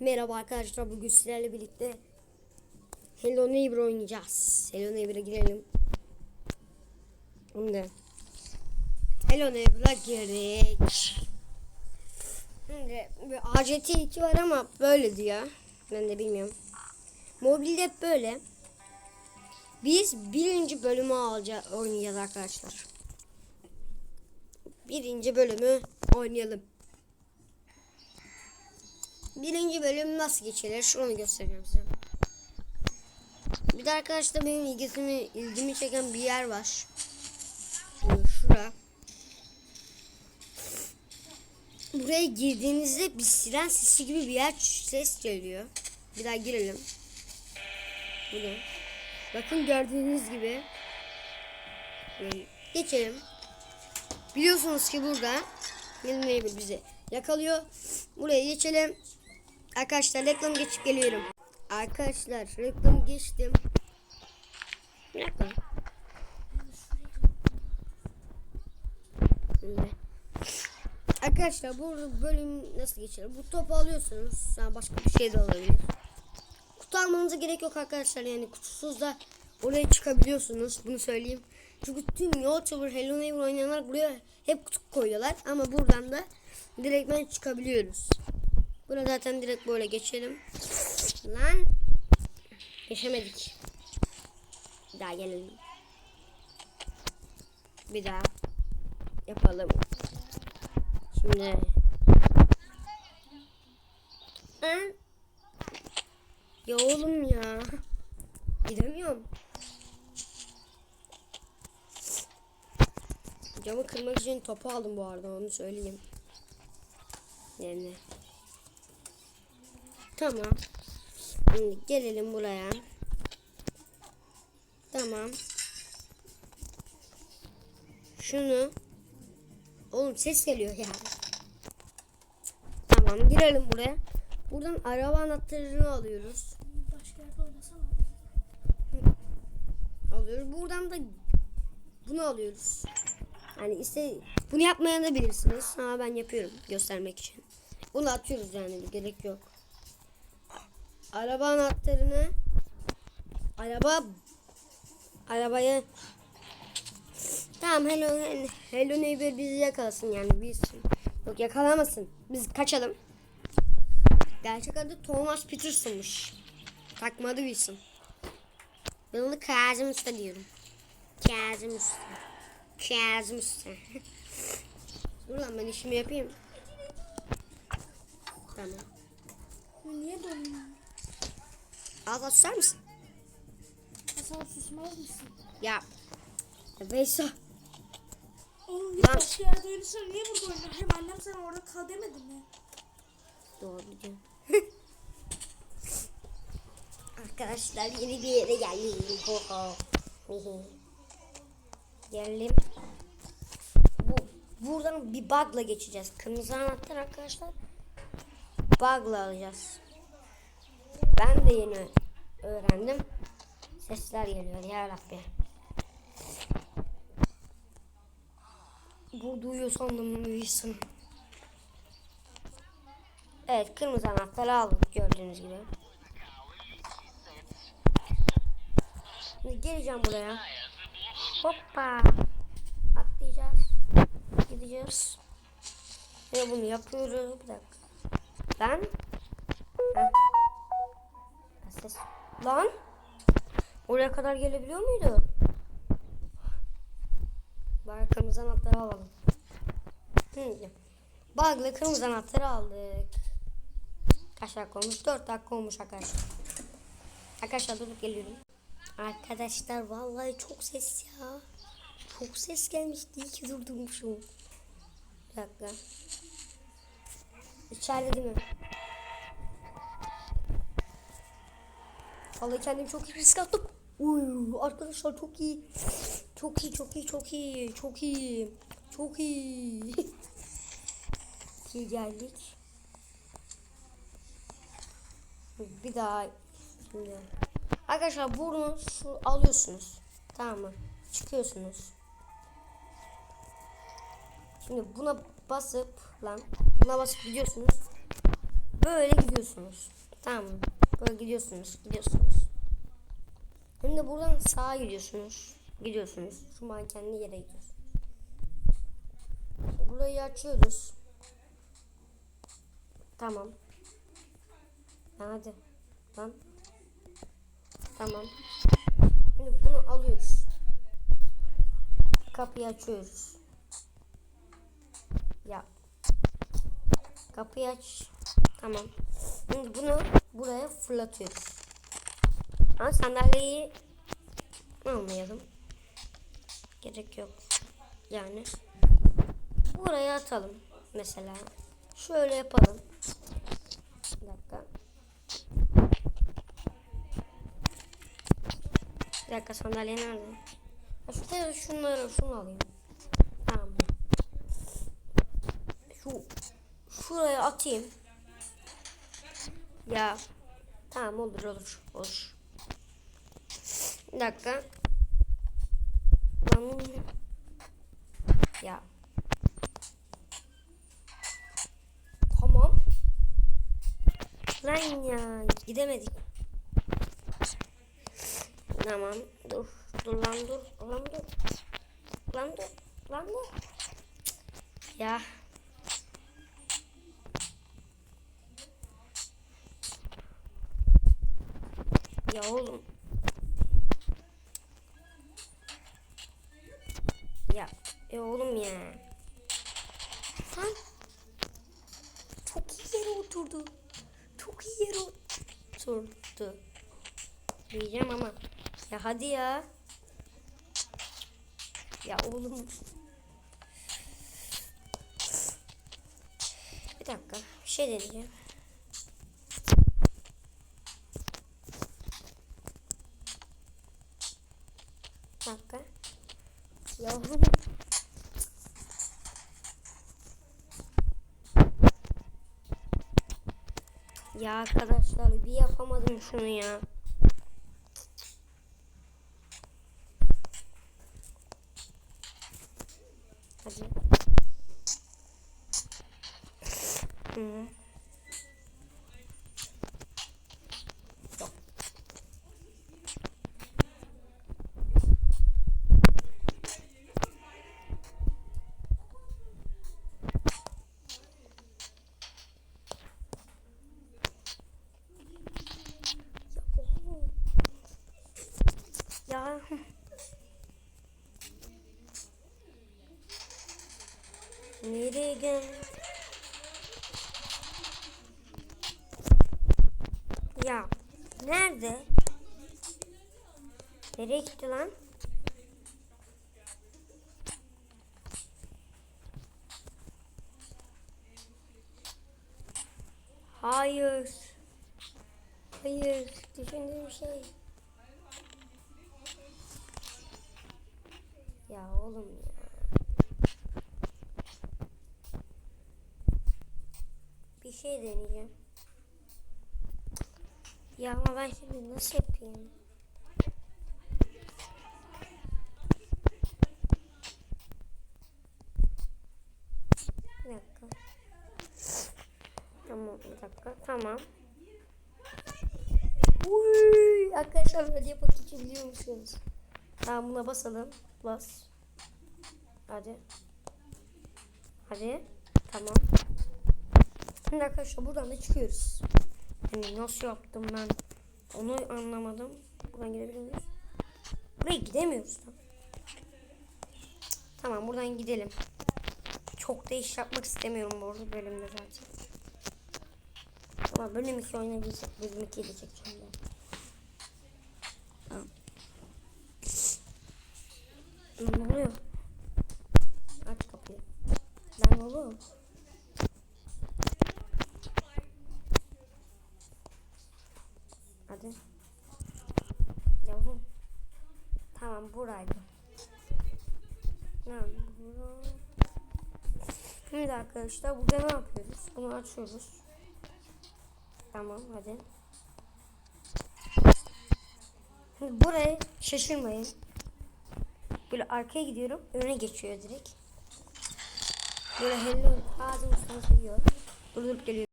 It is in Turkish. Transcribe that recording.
Merhaba arkadaşlar bugün sizlerle birlikte Hello Neighbor oynayacağız. Hello Neighbor'a girelim. Şimdi Hello Neighbor'a girdik. Şimdi bir ACT 2 var ama böyle diyor. Ben de bilmiyorum. Mobilde hep böyle. Biz birinci bölümü alacağız, oynayacağız arkadaşlar. Birinci bölümü oynayalım. Birinci bölüm nasıl geçilir? Şunu göstereceğim size. Bir de arkadaşlar benim ilgisimi, ilgimi çeken bir yer var. Şura. Buraya girdiğinizde bir siren sesi gibi bir yer ses geliyor. Bir daha girelim. Burada. Bakın gördüğünüz gibi. Geçelim. Biliyorsunuz ki burada Neighbor bizi yakalıyor. Buraya geçelim. Arkadaşlar reklam geçip geliyorum. Arkadaşlar reklam geçtim. Bir. Arkadaşlar bu bölüm nasıl geçiyor? Bu topu alıyorsunuz. Ha, başka bir şey de olabilir. Kutu almanıza gerek yok arkadaşlar. Yani kutusuz da oraya çıkabiliyorsunuz. Bunu söyleyeyim. Çünkü tüm YouTuber Hello Neighbor oynayanlar buraya hep kutu koyuyorlar. Ama buradan da direktmen çıkabiliyoruz. Buna zaten direkt böyle geçelim. Lan. Geçemedik. Bir daha gelelim. Bir daha. Yapalım. Şimdi. Ha? Ya oğlum ya. Gidemiyorum. Camı kırmak için topu aldım bu arada onu söyleyeyim. Yani. Tamam. Şimdi gelelim buraya. Tamam. Şunu. Oğlum ses geliyor ya. Tamam girelim buraya. Buradan araba anahtarını alıyoruz. Başka yerde oynasana. Alıyoruz. Buradan da bunu alıyoruz. Hani iste bunu yapmayan da bilirsiniz. Ama ben yapıyorum göstermek için. Bunu atıyoruz yani gerek yok. Araba anahtarını araba arabayı Tamam hello hello neighbor bizi yakalasın yani biz yok yakalamasın. Biz kaçalım. Gerçek adı Thomas Peterson'muş. Takmadı Wilson. Ben onu Kazım Usta diyorum. Kazım Usta. Kazım Usta. Dur lan ben işimi yapayım. Tamam. Niye donuyor? Ağzına susar mısın? Hasan susmaz mısın? Ya. Veysa. Oğlum Lan. başka yerde oynasana. Niye burada oynuyorsun? Hem annem sana orada kal demedi mi? Doğru diyorsun. Arkadaşlar yeni bir yere geldim. Geldim. Bu, buradan bir bug'la geçeceğiz. Kırmızı anahtar arkadaşlar. Bug'la alacağız. Ben de yeni öğrendim. Sesler geliyor ya Rabbi. Burada uyuyor sandım uyuyorsun. Evet kırmızı anahtarı aldık gördüğünüz gibi. Şimdi geleceğim buraya. Hoppa. Atlayacağız. Gideceğiz. Ve bunu yapıyoruz. Bir dakika. Lan. Heh. Ses. Lan. Oraya kadar gelebiliyor muydu? Bari kırmızı anahtarı alalım. Şimdi. Bug'la kırmızı anahtarı aldık. Kaç dakika olmuş? 4 dakika olmuş arkadaşlar. Arkadaşlar durup geliyorum. Arkadaşlar vallahi çok ses ya. Çok ses gelmişti. İyi ki durdurmuşum. Bir dakika. İçeride değil mi? Vallahi kendimi çok iyi risk attım. Uy, arkadaşlar çok iyi. Çok iyi, çok iyi, çok iyi, çok iyi. Çok iyi. iyi geldik. Bir daha şimdi. Arkadaşlar bunu şu alıyorsunuz. Tamam mı? Çıkıyorsunuz. Şimdi buna basıp lan buna basıp gidiyorsunuz. böyle gidiyorsunuz. Tamam? Böyle gidiyorsunuz, gidiyorsunuz. Hem de buradan sağa gidiyorsunuz. Gidiyorsunuz. Şu mankenli yere gidiyorsunuz. Burayı açıyoruz. Tamam. Hadi. Tamam. Tamam. Şimdi bunu alıyoruz. Kapıyı açıyoruz. Ya. Kapıyı aç. Tamam. Şimdi bunu buraya fırlatıyoruz. Ama sandalyeyi almayalım. Gerek yok. Yani. Buraya atalım. Mesela. Şöyle yapalım. Bir dakika. Bir dakika sandalye nerede? Ha, Şurada şunları şunu alayım. Tamam. Şu şuraya atayım. Ya tamam olur olur olur. Bir dakika. Lan ya. Tamam. Lan ya gidemedik. Tamam dur dur lan dur lan dur. Lan dur lan dur. Ya. Ya oğlum. Ya e oğlum ya. Lan. Çok iyi yere oturdu. Çok iyi yere oturdu. Diyeceğim ama. Ya hadi ya. Ya oğlum. Bir dakika. Bir şey deneyeceğim. Bir dakika. Yavrum. Ya arkadaşlar bir yapamadım şunu ya. Hadi. Hı. Yok. Ya oğlum. Ya. Nereye gel? Ya nerede? Nereye gitti lan? Hayır. Hayır. Düşündüğüm şey. Ya oğlum ya. Bir şey deneyeceğim. Ya ama ben şimdi nasıl yapayım? Bir dakika. Tamam bir dakika. Tamam. Uy, arkadaşlar böyle yapıp geçebiliyor musunuz? Tamam buna basalım. Bas. Hadi. Hadi. Tamam. Şimdi arkadaşlar buradan da çıkıyoruz. Yani nasıl yaptım ben onu anlamadım. Buradan gidebilir miyiz? Buraya gidemiyoruz da. Tamam buradan gidelim. Çok da iş yapmak istemiyorum bu bölümde zaten. Ama bölüm 2 oynayabilecek. Bölüm 2'yi de çekeceğim. Ne oluyor? Aç kapıyı. Lan oluyor? Hadi. Yavrum. Tamam buraydı. Tamam. bura. Şimdi arkadaşlar burada ne yapıyoruz? Bunu açıyoruz. Tamam hadi. Şimdi buraya şaşırmayın. Böyle arkaya gidiyorum. Öne geçiyor direkt. Böyle hello. Ağzım üstüne seviyor. Durdurup geliyorum.